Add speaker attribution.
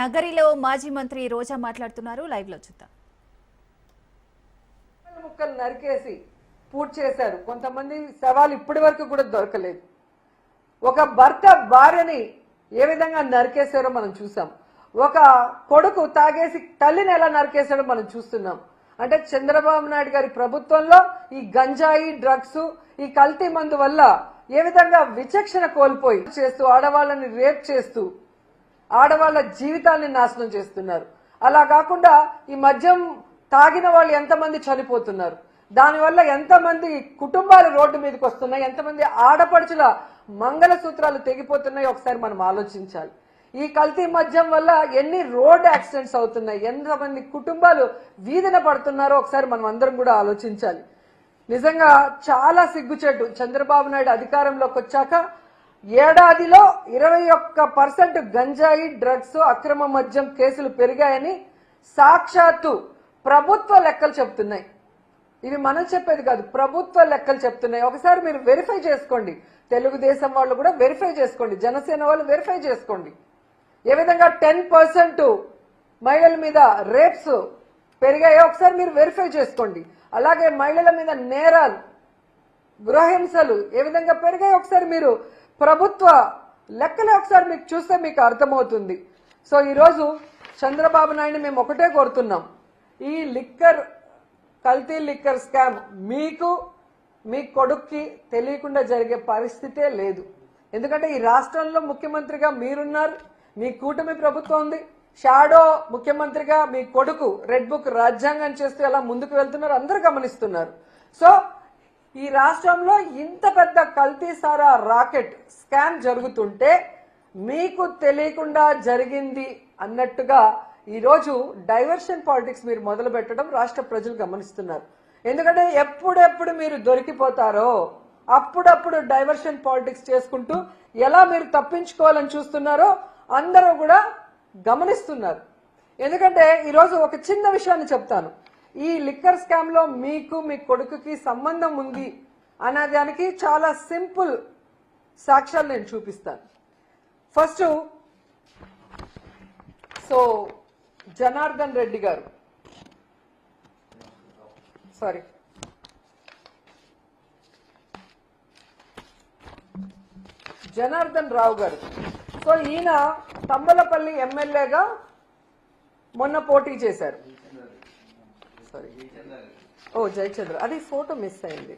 Speaker 1: నగరిలో మాజీ మంత్రి రోజా మాట్లాడుతున్నారు. లైవ్లో చూద్దాం.
Speaker 2: ముక్కలు నరికేసి పూర్తి చేశారు. కొంతమంది సవాలు ఇప్పటి వరకు కూడా దొరకలేదు. ఒక భర్త భార్యని ఏ విధంగా నరికేశారో మనం చూసాం. ఒక కొడుకు తాగేసి తల్లిని ఎలా నరికేశాడో మనం చూస్తున్నాం. అంటే చంద్రబాబు నాయుడు గారి ప్రభుత్వంలో ఈ గంజాయి డ్రగ్స్ ఈ కల్తీ మందు వల్ల ఏ విధంగా విచక్షణ కోల్పోయి చేస్తూ ఆడవాళ్ళని రేప్ చేస్తూ ఆడవాళ్ళ జీవితాన్ని నాశనం చేస్తున్నారు. అలా కాకుండా ఈ మద్యం తాగిన వాళ్ళు ఎంతమంది చనిపోతున్నారు? దానివల్ల ఎంతమంది కుటుంబాలు రోడ్డు మీదకి వస్తున్నాయి? ఎంతమంది ఆడపడుచుల మంగళసూత్రాలు తెగిపోతున్నాయి? ఒకసారి మనం ఆలోచించాలి. ఈ కల్తీ మద్యం వల్ల ఎన్ని రోడ్ యాక్సిడెంట్స్ అవుతున్నాయి? ఎంతమంది కుటుంబాలు వీధిన పడుతున్నారో ఒకసారి మనం అందరం కూడా ఆలోచించాలి. నిజంగా చాలా సిగ్గుచేటు చంద్రబాబు నాయుడు అధికారంలోకి వచ్చాక ఏడాదిలో ఇరవై ఒక్క పర్సెంట్ గంజాయి డ్రగ్స్ అక్రమ మద్యం కేసులు పెరిగాయని సాక్షాత్తు ప్రభుత్వ లెక్కలు చెప్తున్నాయి ఇవి మనం చెప్పేది కాదు ప్రభుత్వ లెక్కలు చెప్తున్నాయి ఒకసారి మీరు వెరిఫై చేసుకోండి. తెలుగుదేశం వాళ్ళు కూడా వెరిఫై చేసుకోండి. జనసేన వాళ్ళు వెరిఫై చేసుకోండి. ఏ విధంగా టెన్ పర్సెంట్ మహిళల మీద రేప్స్ పెరిగాయో ఒకసారి మీరు వెరిఫై చేసుకోండి. అలాగే మహిళల మీద నేరాలు గృహహింసలు ఏ విధంగా పెరిగాయి ఒకసారి మీరు ప్రభుత్వ లెక్కలు ఒకసారి మీకు చూస్తే మీకు అర్థమవుతుంది. సో ఈరోజు చంద్రబాబు నాయుడు మేము ఒకటే కోరుతున్నాం. ఈ లిక్కర్ కల్తీ లిక్కర్ స్కామ్ మీకు మీ కొడుక్కి తెలియకుండా జరిగే పరిస్థితే లేదు. ఎందుకంటే ఈ రాష్ట్రంలో ముఖ్యమంత్రిగా మీరున్నారు మీ కూటమి ప్రభుత్వం ఉంది. షాడో ముఖ్యమంత్రిగా మీ కొడుకు రెడ్ బుక్ రాజ్యాంగం చేస్తూ ఎలా ముందుకు వెళ్తున్నారు అందరూ గమనిస్తున్నారు. సో ఈ రాష్ట్రంలో ఇంత పెద్ద కల్తీసారా రాకెట్ స్కామ్ జరుగుతుంటే మీకు తెలియకుండా జరిగింది అన్నట్టుగా ఈరోజు డైవర్షన్ పాలిటిక్స్ మీరు మొదలు పెట్టడం రాష్ట్ర ప్రజలు గమనిస్తున్నారు. ఎందుకంటే ఎప్పుడెప్పుడు మీరు దొరికిపోతారో అప్పుడప్పుడు డైవర్షన్ పాలిటిక్స్ చేసుకుంటూ ఎలా మీరు తప్పించుకోవాలని చూస్తున్నారో అందరూ కూడా గమనిస్తున్నారు. ఎందుకంటే ఈరోజు ఒక చిన్న విషయాన్ని చెప్తాను. ఈ లిక్కర్ స్కామ్లో మీకు మీ కొడుకుకి సంబంధం ఉంది అనేదానికి చాలా సింపుల్ సాక్ష్యాలు నేను చూపిస్తాను. ఫస్ట్ సో జనార్దన్ రెడ్డి గారు. సారీ జనార్దన్ రావు గారు. సో ఈయన తంబలపల్లి ఎమ్మెల్యేగా మొన్న పోటీ చేశారు. సారీ ఓ జయచంద్ర. అది ఫోటో మిస్ అయింది.